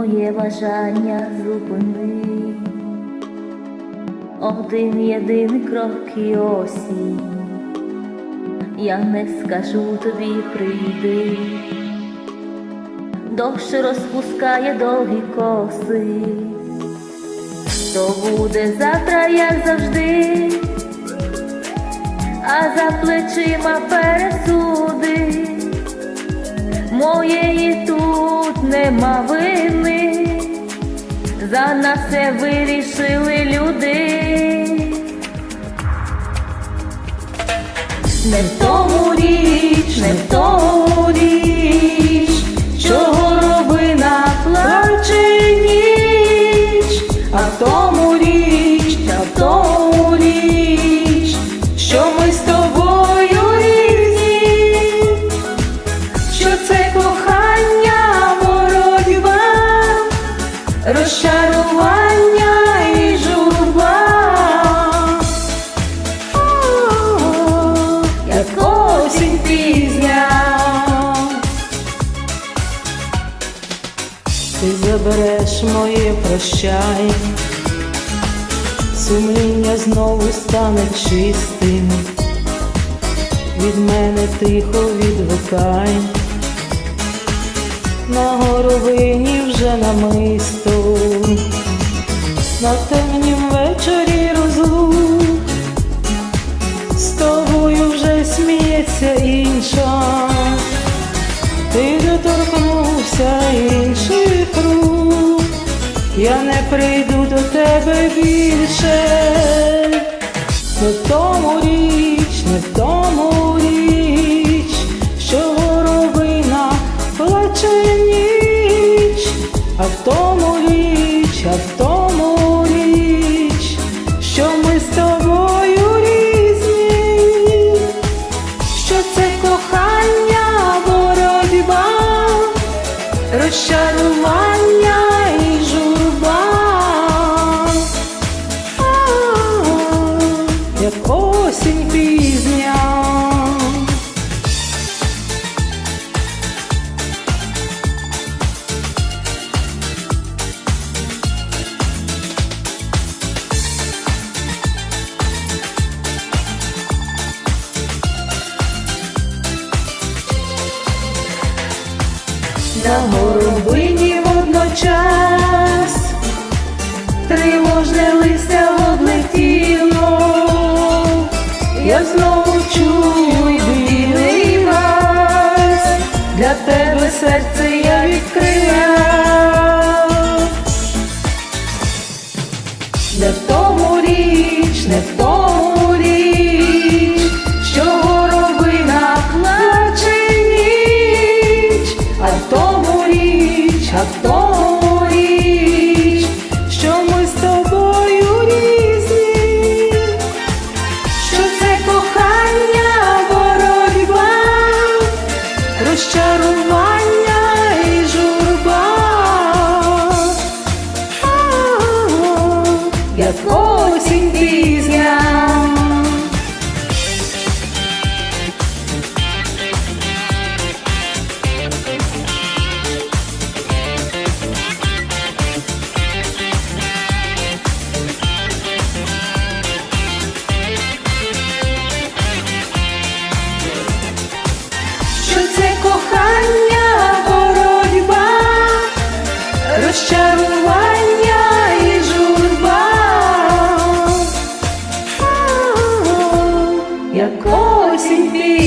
моє бажання зупини. Один єдиний крок і осінь. Я не скажу тобі прийди. Дощ розпускає довгі коси, то буде завтра, як завжди, а за плечима пересуди, за нас все вирішили люди. Не в тому річ, не в тому річ, Ти забереш моє прощай, сумління знову стане чистим, від мене тихо відвикай, на горовині вже намисто, на темнім вечорі розлук, з тобою вже сміється інша. Ти доторкнувся рук, я не прийду до тебе більше, не в тому річ, не в тому річ, що горобина плаче ніч, а в тому річ, а в тому річ, що ми з тобою різні. Що це кохання, боротьба, розчарування як осінь пізня. на горобині водночас, чую білий вас, для тебе серце я відкрила. розчарування і журба, а -а -а, як осінь. розчарування і журба, як осінь.